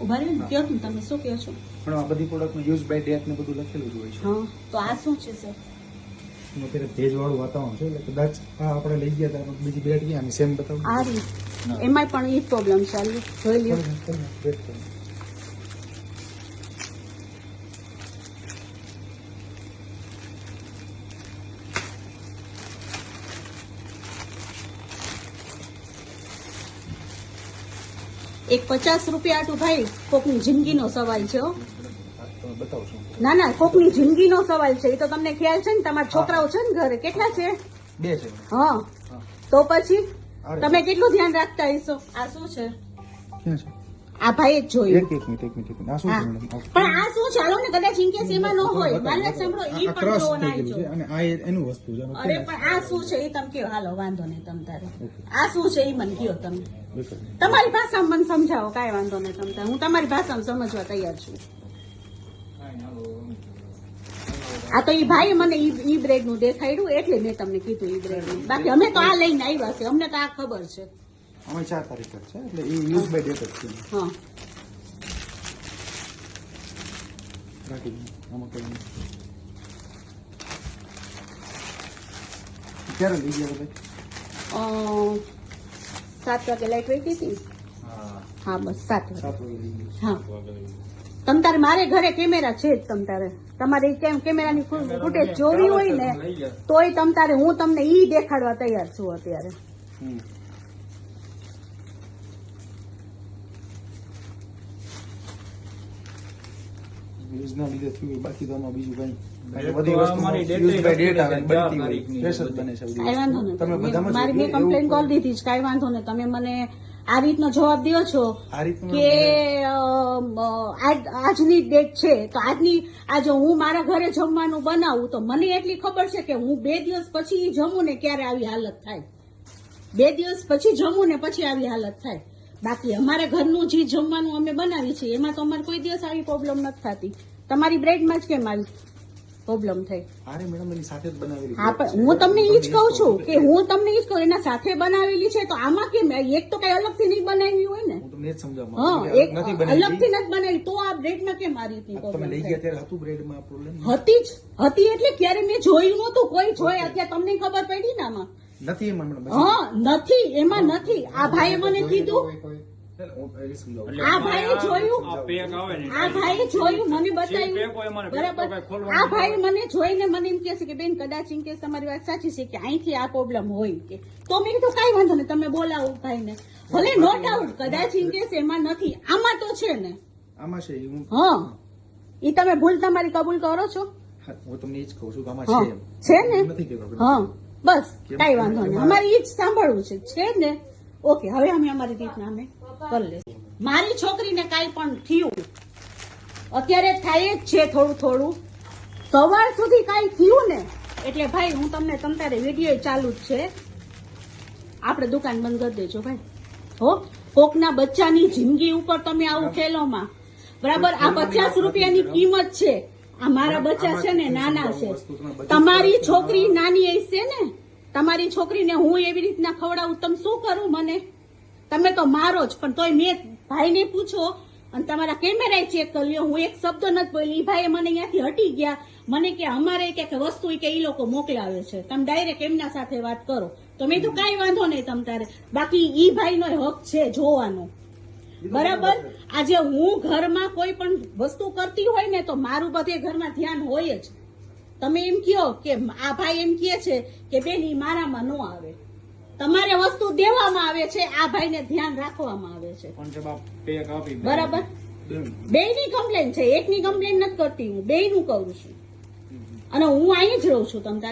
ઊભા રહ્યો ને કયો ને તમે શું કહો છો? પણ આ બધી પ્રોડક્ટનું યુઝ બાય ડેટ ને બધું લખેલું જ હોય છે. હા તો આ શું છે સર એમાં અત્યારે ભેજવાળું વાતાવરણ છે એટલે કદાચ આ આપણે લઈ ગયા હતા બીજી બેટ ગયા સેમ બતાવું. આ રીત. એમાંય પણ એ પ્રોબ્લેમ છે જોઈ લ્યો. એક પચાસ રૂપિયા આટું ભાઈ કોકની જિંદગીનો સવાલ છે ના ના કોકની જિંદગીનો સવાલ છે. એ તો તમને ખ્યાલ છે ને તમારા છોકરાઓ છે ને ઘરે? કેટલા છે? બે છે. હા. હા. તો પછી તમે કેટલું ધ્યાન રાખતા હશો? આ શું છે? આ ભાઈ જ જોયું. એક એક મિનિટ એક મિનિટ આ શું છે મેડમ પણ આ શું હાલો ને કદાચ ઇનકેસ એમાં ન હોય બતાવો, સાંભળો ઈ પણ જોવો ના જો અને આ એનું વસ્તુ છે. અરે પણ આ શું છે એ તમે કયો હાલો વાંધો નહીં તમ તારે. આ શું છે એ મને કયો તમે. તમારી ભાષામાં મને સમજાવો કાંઈ વાંધો નહીં તમ તારે. હું તમારી ભાષામાં સમજવા તૈયાર છું. આ તો ઈ ભાઈ મને ઈ ઈ બ્રેડનું દેખાડ્યું એટલે મેં તમને કીધું ઈ બ્રેડનું. બાકી અમે તો આ લઈને આવ્યા છે અમને તો આ ખબર છે. આમાં ચાર તારીખ જ છે એટલે એ યુઝ બાય ડેટ જ છે. હા. રાખી દો. આમાં કઈ ક્યારે લઈ ગયા બધા? સાત વાગે લાઈટ વહી હતી? હા બસ સાત વાગે. હા. તમ તારે મારે ઘરે કેમેરા છે જ તમ તારે. તમારે કેમ કેમેરાની ફૂટેજ જોવી હોય ને તોય તમ તારે હું તમને ઈ દેખાડવા તૈયાર છું અત્યારે. હમ. યુઝના લીધે થયું બાકી તો આમાં બીજું કઈ બધી વસ્તુ યુઝ બાય ડેટ આવે બનતી હોય જ બને છે બધી વાંધો તમે બધામાં મારી મેં કમ્પ્લેન કરી દીધી છે કાંઈ વાંધો નહીં તમે મને આ રીતનો જવાબ દો છો કે આજની ડેટ છે. તો આજની આજે હું મારા ઘરે જમવાનું બનાવું તો મને એટલી ખબર છે કે હું બે દિવસ પછી જમું ને ક્યારે આવી હાલત થાય. બે દિવસ પછી જમું ને પછી આવી હાલત થાય. બાકી અમારે ઘરનું જે જમવાનું અમે બનાવી છીએ એમાં તો અમારે કોઈ દિવસ આવી પ્રોબ્લેમ નથી થતી. તમારી બ્રેડમાં જ કેમ આવી પ્રોબ્લેમ થઈ? અરે મેડમ એની સાથે જ બનાવેલી હા પણ હું તમને એ જ કહું છું કે હું તમને એ જ કહું એના સાથે બનાવેલી છે તો આમાં કેમ? એક તો કઈ અલગથી નહીં બનાવી હોય ને? હું તમને એ જ સમજાવવા હા એક કે નથી બનાવેલી. અલગથી નથી બનાવી તો આ બ્રેડમાં કેમ આ રીતની તમે લઈ ગયા ત્યારે હતું બ્રેડમાં પ્રોબ્લેમ હતી જ. હતી એટલે ક્યારે મેં જોયું નહોતું. કોઈ જોઈ અત્યારે તમને ખબર પડી ને આમાં? નથી એમાં મેડમ હા નથી એમાં નથી. આ ભાઈએ મને કીધું. આ ભાઈએ જોયું. આ પેક આવે ને. આ ભાઈએ જોયું મને બતાવ્યું. બરાબર. આ ભાઈ મને જોઈને મને એમ કે છે કે બેન કદાચ એમ કે તમારી વાત સાચી છે કે અહીંથી આ પ્રોબ્લેમ હોય કે. તો મેં કીધું કઈ વાંધો નહીં તમે બોલાવો ભાઈને. ભલે નો ડાઉટ કદાચ એમ કે એમાં નથી. આમાં તો છે ને. આમાં છે હા એ તમે ભૂલ તમારી કબૂલ કરો છો? હું તમને એ જ કહું છું કે આમાં છે છે ને? નથી હા. બસ કઈ વાંધો નહીં. અમારે એ જ સાંભળવું છે છે ને? ઓકે હવે અમે અમારી રીતના અમે કરી લઈશું. મારી છોકરીને કાંઈ પણ થયું અત્યારે થાય જ છે થોડું થોડું. સવાર સુધી કાંઈ થયું ને એટલે ભાઈ હું તમને તમ તારે વીડિયો ચાલુ જ છે. આપણે દુકાન બંધ કરી દેજો ભાઈ. હો કોકના બચ્ચાની જિંદગી ઉપર તમે આવું ખેલોમાં. બરાબર? આ પચાસ રૂપિયાની કિંમત છે. આ મારા બચ્ચા છે ને નાના છે. તમારી છોકરી નાની હશે ને તમારી છોકરીને હું એવી રીતના ખવડાવું તમે શું કરું મને? તમે તો મારો જ પણ તોય મેં ભાઈને પૂછો અને તમારા કેમેરા ચેક કરી લ્યો. હું એક શબ્દ નથી બોલી એ ભાઈ મને અહીંયાથી હટી ગયા. મને કે અમારે કે કે વસ્તુ કે એ લોકો મોકલાવે છે. તમે ડાયરેક્ટ એમના સાથે વાત કરો. તો મેં તો કાંઈ વાંધો નહીં તમ તારે. બાકી ઈ ભાઈનો હક છે જોવાનો. બરાબર? આજે હું ઘરમાં કોઈ પણ વસ્તુ કરતી હોય ને તો મારું બધે ઘરમાં ધ્યાન હોય જ. તમે એમ કહો કે આ ભાઈ એમ કહે છે કે બેન ઈ મારામાં ન આવે. તમારે વસ્તુ દેવામાં આવે છે આ ભાઈને ધ્યાન રાખવામાં આવે છે. બરાબર? બે ની કમ્પ્લેન છે એકની કમ્પ્લેન નથી કરતી હું બે નું કરું છું. અને હું અહીં જ રહું છું તમ તારે